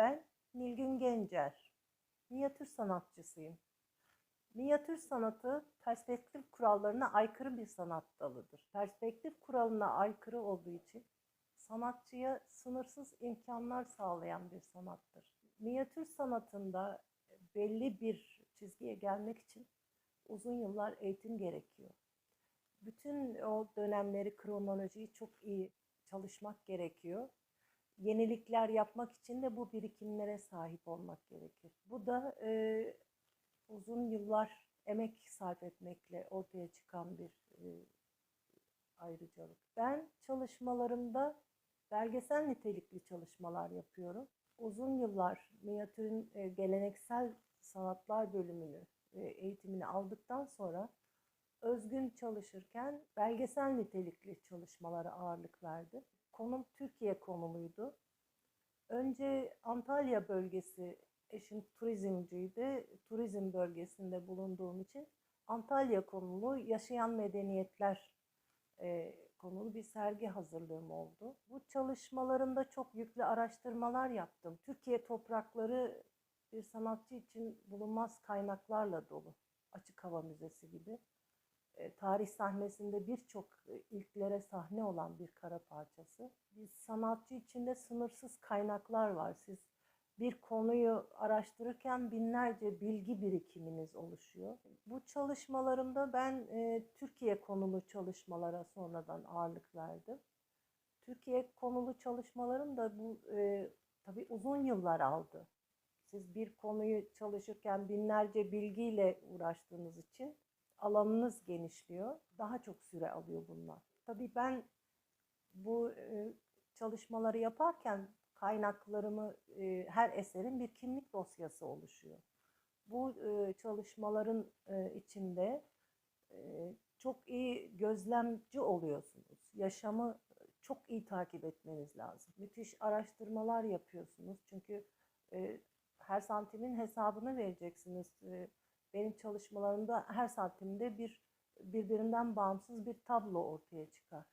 Ben Nilgün Gencer, minyatür sanatçısıyım. Minyatür sanatı perspektif kurallarına aykırı bir sanat dalıdır. Perspektif kuralına aykırı olduğu için sanatçıya sınırsız imkanlar sağlayan bir sanattır. Minyatür sanatında belli bir çizgiye gelmek için uzun yıllar eğitim gerekiyor. Bütün o dönemleri, kronolojiyi çok iyi çalışmak gerekiyor. Yenilikler yapmak için de bu birikimlere sahip olmak gerekir. Bu da e, uzun yıllar emek sarf etmekle ortaya çıkan bir e, ayrıcalık. Ben çalışmalarımda belgesel nitelikli çalışmalar yapıyorum. Uzun yıllar minyatürün e, geleneksel sanatlar bölümünü e, eğitimini aldıktan sonra özgün çalışırken belgesel nitelikli çalışmalara ağırlık verdim. Konum Türkiye konumuydu. Önce Antalya bölgesi, eşim turizmciydi. Turizm bölgesinde bulunduğum için Antalya konulu yaşayan medeniyetler e, konulu bir sergi hazırlığım oldu. Bu çalışmalarımda çok yüklü araştırmalar yaptım. Türkiye toprakları bir sanatçı için bulunmaz kaynaklarla dolu. Açık Hava Müzesi gibi. E, tarih sahnesinde birçok e, ilklere sahne olan bir kara parçası. Bir sanatçı içinde sınırsız kaynaklar var. Siz bir konuyu araştırırken binlerce bilgi birikiminiz oluşuyor. Bu çalışmalarımda ben e, Türkiye konulu çalışmalara sonradan ağırlık verdim. Türkiye konulu çalışmalarım da bu e, tabii uzun yıllar aldı. Siz bir konuyu çalışırken binlerce bilgiyle uğraştığınız için alanınız genişliyor. Daha çok süre alıyor bunlar. Tabii ben bu e, çalışmaları yaparken kaynaklarımı e, her eserin bir kimlik dosyası oluşuyor. Bu e, çalışmaların içinde çok iyi gözlemci oluyorsunuz. Yaşamı çok iyi takip etmeniz lazım. Müthiş araştırmalar yapıyorsunuz. Çünkü e, her santimin hesabını vereceksiniz. E, benim çalışmalarımda her santimde bir birbirinden bağımsız bir tablo ortaya çıkar.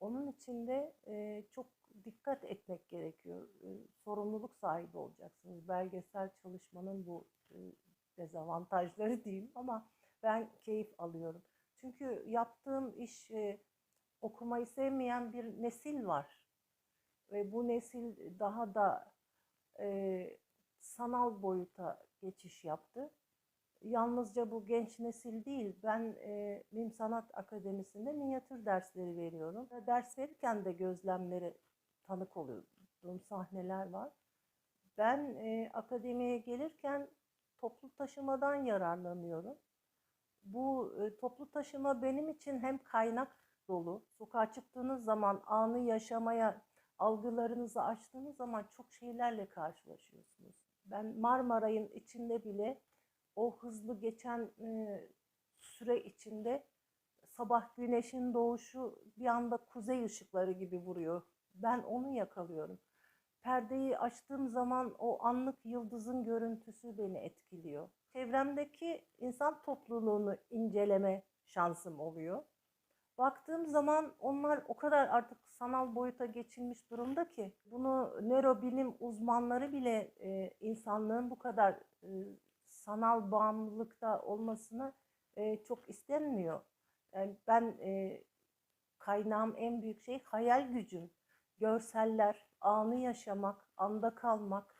Onun için de e, çok dikkat etmek gerekiyor. E, sorumluluk sahibi olacaksınız. Belgesel çalışmanın bu e, dezavantajları diyeyim ama ben keyif alıyorum. Çünkü yaptığım iş e, okumayı sevmeyen bir nesil var. Ve bu nesil daha da e, sanal boyuta geçiş yaptı. Yalnızca bu genç nesil değil, ben e, Mim Sanat Akademisi'nde minyatür dersleri veriyorum. Ders verirken de gözlemleri tanık olduğum sahneler var. Ben e, akademiye gelirken toplu taşımadan yararlanıyorum. Bu e, toplu taşıma benim için hem kaynak dolu, sokağa çıktığınız zaman anı yaşamaya, algılarınızı açtığınız zaman çok şeylerle karşılaşıyorsunuz. Ben Marmaray'ın içinde bile o hızlı geçen e, süre içinde sabah güneşin doğuşu bir anda kuzey ışıkları gibi vuruyor. Ben onu yakalıyorum. Perdeyi açtığım zaman o anlık yıldızın görüntüsü beni etkiliyor. Çevremdeki insan topluluğunu inceleme şansım oluyor. Baktığım zaman onlar o kadar artık sanal boyuta geçilmiş durumda ki bunu nörobilim uzmanları bile e, insanlığın bu kadar e, sanal bağımlılıkta olmasını e, çok istenmiyor. Yani ben e, kaynağım en büyük şey hayal gücüm, görseller, anı yaşamak, anda kalmak.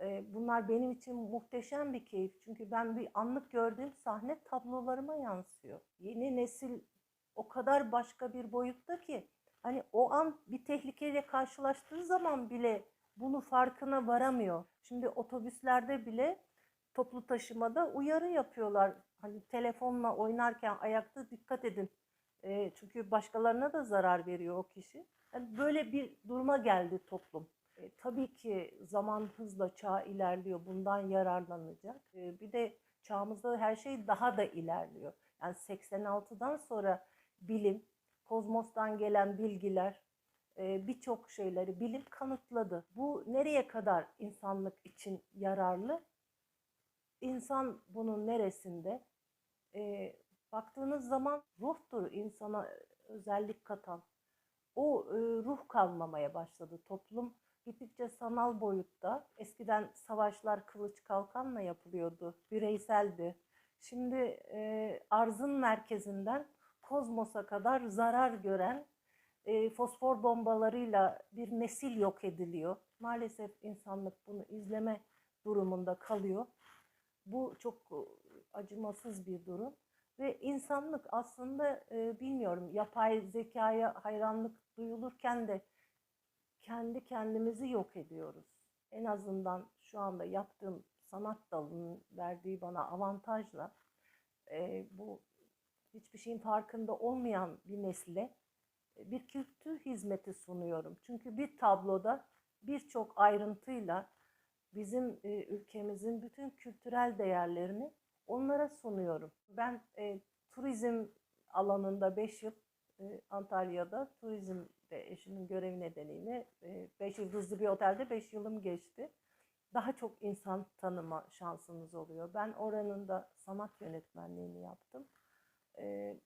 E, bunlar benim için muhteşem bir keyif. Çünkü ben bir anlık gördüğüm sahne tablolarıma yansıyor. Yeni nesil o kadar başka bir boyutta ki hani o an bir tehlikeyle karşılaştığı zaman bile bunu farkına varamıyor. Şimdi otobüslerde bile toplu taşımada uyarı yapıyorlar. Hani telefonla oynarken ayakta dikkat edin. E, çünkü başkalarına da zarar veriyor o kişi. Yani böyle bir duruma geldi toplum. E, tabii ki zaman hızla çağ ilerliyor. Bundan yararlanacak. E, bir de çağımızda her şey daha da ilerliyor. Yani 86'dan sonra bilim, kozmostan gelen bilgiler, e, birçok şeyleri bilim kanıtladı. Bu nereye kadar insanlık için yararlı? İnsan bunun neresinde? E, baktığınız zaman ruhtur insana özellik katan. O e, ruh kalmamaya başladı. Toplum gittikçe sanal boyutta. Eskiden savaşlar kılıç kalkanla yapılıyordu, bireyseldi. Şimdi e, arzın merkezinden kozmosa kadar zarar gören e, fosfor bombalarıyla bir nesil yok ediliyor. Maalesef insanlık bunu izleme durumunda kalıyor. Bu çok e, acımasız bir durum. Ve insanlık aslında e, bilmiyorum yapay zekaya hayranlık duyulurken de kendi kendimizi yok ediyoruz. En azından şu anda yaptığım sanat dalının verdiği bana avantajla e, bu hiçbir şeyin farkında olmayan bir nesle e, bir kültür hizmeti sunuyorum. Çünkü bir tabloda birçok ayrıntıyla bizim e, ülkemizin bütün kültürel değerlerini onlara sunuyorum. Ben e, turizm alanında 5 yıl e, Antalya'da turizmde eşimin görevi nedeniyle 5 yıldızlı bir otelde 5 yılım geçti. Daha çok insan tanıma şansınız oluyor. Ben oranın da sanat yönetmenliğini yaptım. E,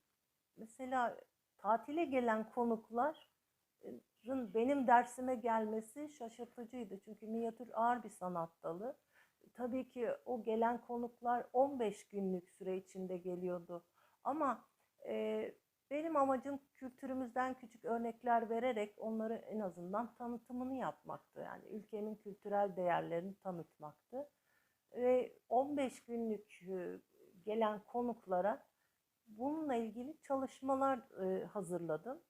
mesela tatile gelen konukların benim dersime gelmesi şaşırtıcıydı. Çünkü minyatür ağır bir sanat dalı. Tabii ki o gelen konuklar 15 günlük süre içinde geliyordu. Ama e, benim amacım kültürümüzden küçük örnekler vererek onları en azından tanıtımını yapmaktı. Yani ülkemin kültürel değerlerini tanıtmaktı. Ve 15 günlük e, gelen konuklara bununla ilgili çalışmalar e, hazırladım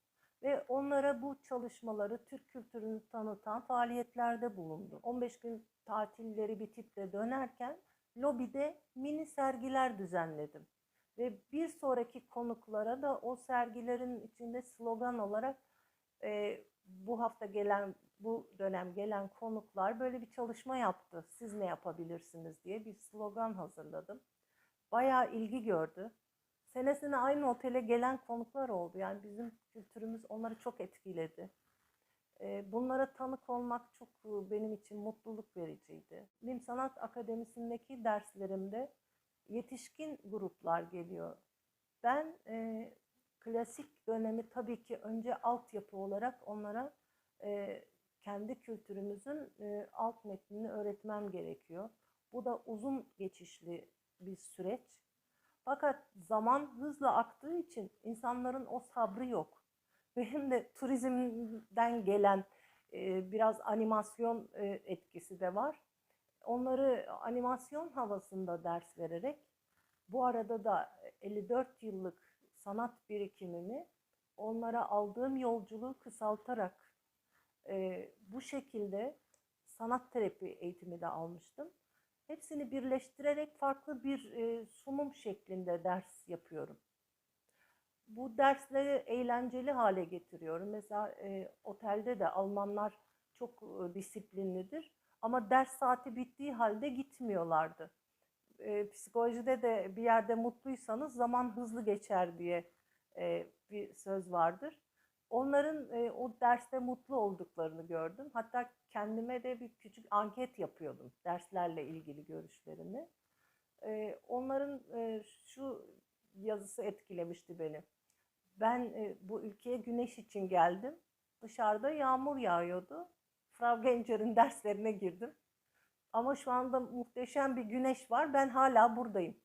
ve onlara bu çalışmaları Türk kültürünü tanıtan faaliyetlerde bulundum. 15 gün tatilleri bitip de dönerken lobide mini sergiler düzenledim. Ve bir sonraki konuklara da o sergilerin içinde slogan olarak e, bu hafta gelen, bu dönem gelen konuklar böyle bir çalışma yaptı. Siz ne yapabilirsiniz diye bir slogan hazırladım. Bayağı ilgi gördü senesine aynı otele gelen konuklar oldu. Yani bizim kültürümüz onları çok etkiledi. Bunlara tanık olmak çok benim için mutluluk vericiydi. Lim Sanat Akademisi'ndeki derslerimde yetişkin gruplar geliyor. Ben e, klasik dönemi tabii ki önce altyapı olarak onlara e, kendi kültürümüzün e, alt metnini öğretmem gerekiyor. Bu da uzun geçişli bir süreç. Fakat zaman hızla aktığı için insanların o sabrı yok. Benim de turizmden gelen e, biraz animasyon e, etkisi de var. Onları animasyon havasında ders vererek bu arada da 54 yıllık sanat birikimimi onlara aldığım yolculuğu kısaltarak e, bu şekilde sanat terapi eğitimi de almıştım. Hepsini birleştirerek farklı bir e, sunum şeklinde ders yapıyorum. Bu dersleri eğlenceli hale getiriyorum. Mesela e, otelde de Almanlar çok e, disiplinlidir ama ders saati bittiği halde gitmiyorlardı. E, psikolojide de bir yerde mutluysanız zaman hızlı geçer diye e, bir söz vardır. Onların e, o derste mutlu olduklarını gördüm. Hatta kendime de bir küçük anket yapıyordum derslerle ilgili görüşlerimi. E, onların e, şu yazısı etkilemişti beni. Ben e, bu ülkeye güneş için geldim. Dışarıda yağmur yağıyordu. Frau Gencer'in derslerine girdim. Ama şu anda muhteşem bir güneş var. Ben hala buradayım.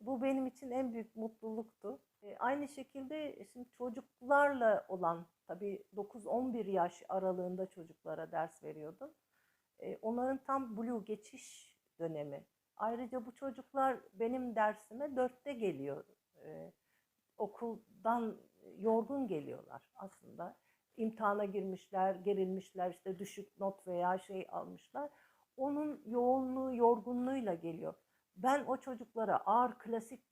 Bu benim için en büyük mutluluktu. Aynı şekilde şimdi çocuklarla olan tabii 9-11 yaş aralığında çocuklara ders veriyordum. Onların tam blue geçiş dönemi. Ayrıca bu çocuklar benim dersime dörtte geliyor. Okuldan yorgun geliyorlar aslında. İmtihana girmişler, gerilmişler, işte düşük not veya şey almışlar. Onun yoğunluğu, yorgunluğuyla geliyor. Ben o çocuklara ağır klasik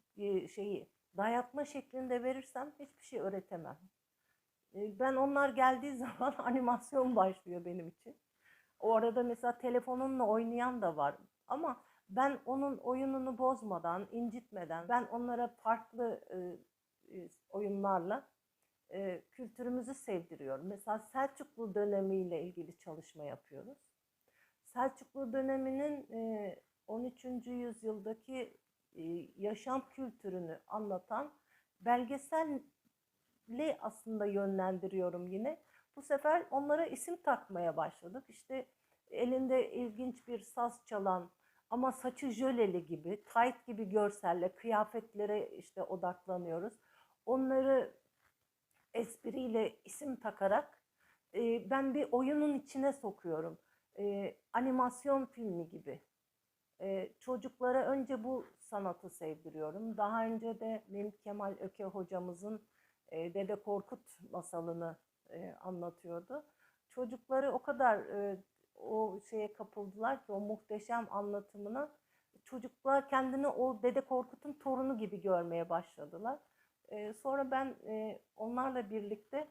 şeyi dayatma şeklinde verirsem hiçbir şey öğretemem. Ben onlar geldiği zaman animasyon başlıyor benim için. O arada mesela telefonunla oynayan da var. Ama ben onun oyununu bozmadan, incitmeden, ben onlara farklı e, oyunlarla e, kültürümüzü sevdiriyorum. Mesela Selçuklu dönemiyle ilgili çalışma yapıyoruz. Selçuklu döneminin e, 13. yüzyıldaki e, yaşam kültürünü anlatan belgeselle aslında yönlendiriyorum yine. Bu sefer onlara isim takmaya başladık. İşte elinde ilginç bir saz çalan ama saçı jöleli gibi, tight gibi görselle, kıyafetlere işte odaklanıyoruz. Onları espriyle isim takarak e, ben bir oyunun içine sokuyorum. E, animasyon filmi gibi. E, çocuklara önce bu sanatı sevdiriyorum. Daha önce de Memik Kemal Öke hocamızın e, Dede Korkut masalını e, anlatıyordu. Çocukları o kadar e, o şeye kapıldılar ki o muhteşem anlatımına çocuklar kendini o Dede Korkut'un torunu gibi görmeye başladılar. E, sonra ben e, onlarla birlikte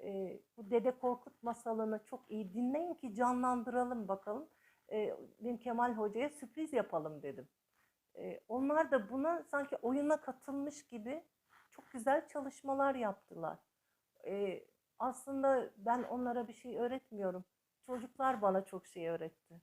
e, bu Dede Korkut masalını çok iyi dinleyin ki canlandıralım bakalım. E, benim Kemal Hoca'ya sürpriz yapalım dedim. E, onlar da buna sanki oyuna katılmış gibi çok güzel çalışmalar yaptılar. E, aslında ben onlara bir şey öğretmiyorum. Çocuklar bana çok şey öğretti.